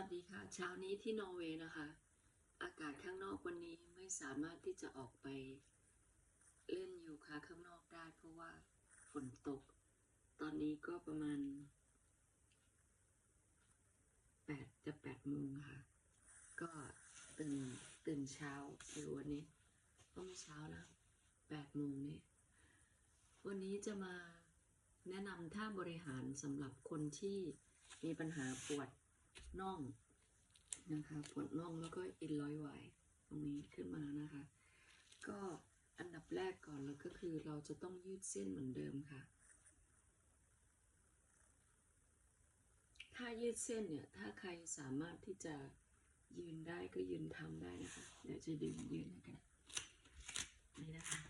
วัสดีค่ะ เช้านี้ที่นอร์เวย์นะคะ อากาศข้างนอกวันนี้ไม่สามารถที่จะออกไป เล่นโยคะข้างนอกได้ เพราะว่าฝนตก ตอนนี้ก็ประมาณแปดจะแปดโมงค่ะ ก็ตื่นตื่นเช้าไม่รู้วันนี้ ก็ไม่เช้านะแปดโมงนี่วันนี้จะมาแนะนำท่าบริหารสำหรับคนที่มีปัญหาปวด น่องนะคะปวดน่องแล้วก็เอ็นร้อยไหวตรงนี้ขึ้นมานะคะ ก็อันดับแรกก่อนแล้วก็คือเราจะต้องยืดเส้นเหมือนเดิมค่ะ ถ้ายืดเส้นเนี่ย ถ้าใครสามารถที่จะยืนได้ก็ยืนทำได้นะคะ เดี๋ยวจะดึงยืนกันนี่นะคะ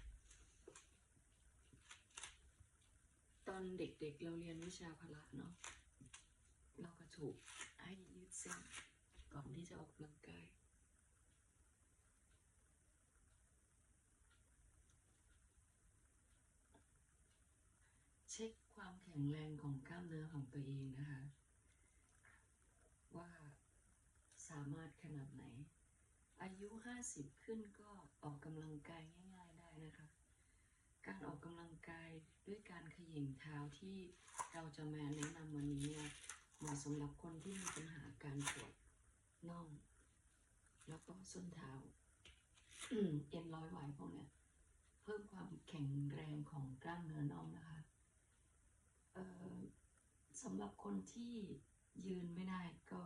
ตอนเด็กๆเราเรียนวิชาพละเนาะ ถูกให้ยืดเส้นก่อนที่จะออกกำลังกายเช็คความแข็งแรงของกล้ามเนื้อของตัวเองนะคะ ว่าสามารถขนาดไหน อายุ 50 ขึ้นก็ออกกำลังกายง่าย ๆได้นะคะ การออกกำลังกายด้วยการขย่งเท้าที่เราจะมาแนะนำวันนี้เนี่ย เหมาะสำหรับคนที่มีปัญหาการปวดน่อง แล้วก็ส้นเท้าเอ็นร้อยไหวพวกเนี้ยเพิ่มความแข็งแรงของกล้ามเนื้อน่องนะคะสำหรับคนที่ยืนไม่ได้ก็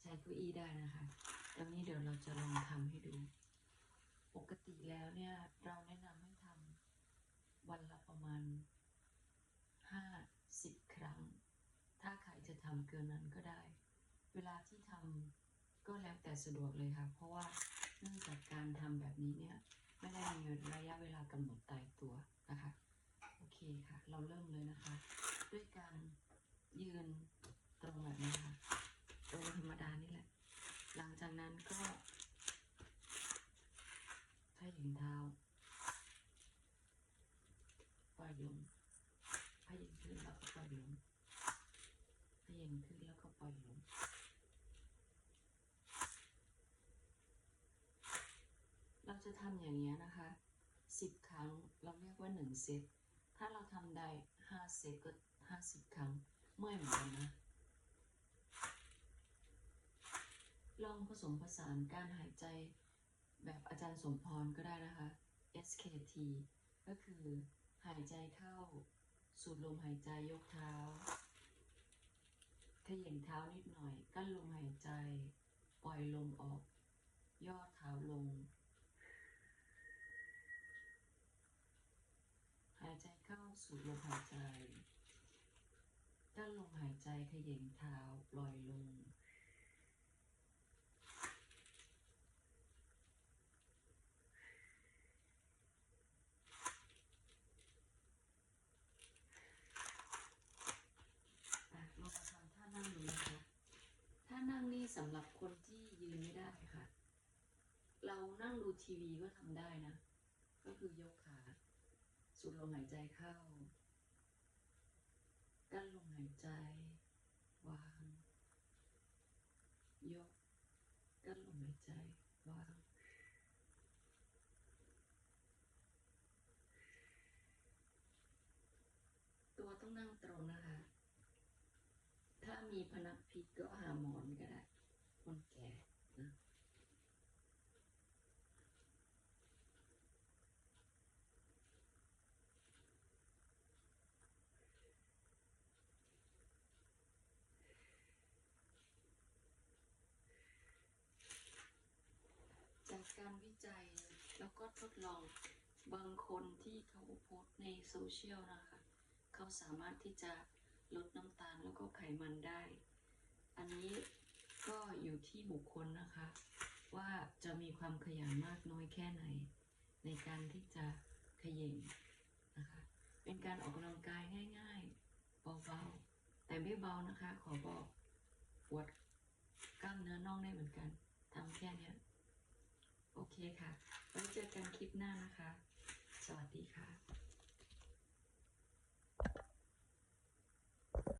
ใช้เก้าอี้ได้นะคะตอนนี้เดี๋ยวเราจะลองทำให้ดู ปกติแล้วเนี่ย เราแนะนำให้ทำวันละประมาณห้าสิบครั้ง ถ้าใครจะ ทำเกินนั้นก็ได้ เวลาที่ทำก็แล้วแต่สะดวกเลยค่ะ เพราะว่าเนื่องจากการทำแบบนี้เนี่ยไม่ได้มีระยะเวลากำหนดตายตัวนะคะ โอเคค่ะ เราเริ่มเลยนะคะ ด้วยการยืนตรงแบบนี้ค่ะตรงธรรมดานี่แหละ หลังจากนั้นก็ถ้าหญิงเท้าปล่อยลงพยิงขึ้นแล้วก็ปล่อยลงพยิง ขึ้นแล้วก็ปล่อยลงเราจะทำอย่างนี้นะคะสิบครั้งเราเรียกว่าหนึ่งเซต ถ้าเราทำได้ห้าเซตก็ห้าสิบครั้ง เมื่อยเหมือนกันนะ ลองผสมผสานการหายใจแบบอาจารย์สมพรก็ได้นะคะ SKT ก็คือหายใจเข้า สูดลมหายใจยกเท้า ขย่งเท้านิดหน่อย กั้นลมหายใจ ปล่อยลมออก ย่อเท้าลง หายใจเข้าสูดลมหายใจ กั้นลมหายใจขย่งเท้าปล่อยลง อะเรามาทำท่านั่งดูนะคะ ท่านั่งนี่สำห รับคนที่ยืนไม่ได้ค่ะ เรานั่งดูทีวีก็ทำได้นะ ก็คือยกขาสูดลมหายใจเข้า กั้นลมหายใจ วาง ยก กั้นลมหายใจ วางตัวต้องนั่งตรงนะคะ ถ้ามีพนักพิษก็หาหมอนก็ได้ คนแก่นะ จา การวิจัยแล้วก็ทดลองบางคนที่เขาโพสในโซเชียลนะคะ เขาสามารถที่จะลดน้ำตาลแล้วก็ไขมันได้ อันนี้ก็อยู่ที่บุคคลนะคะ ว่าจะมีความขยันมากน้อยแค่ไหน ในการที่จะขย่งนะคะ เป็นการออกกำลังกายง่ายๆเบาๆแต่ไม่เบานะคะ ขอบอกปวดกล้ามเนื้อน่องได้เหมือนกันทำแค่เนี้ย เคค่ะ ไว้เจอกันคลิปหน้านะคะ สวัสดีค่ะ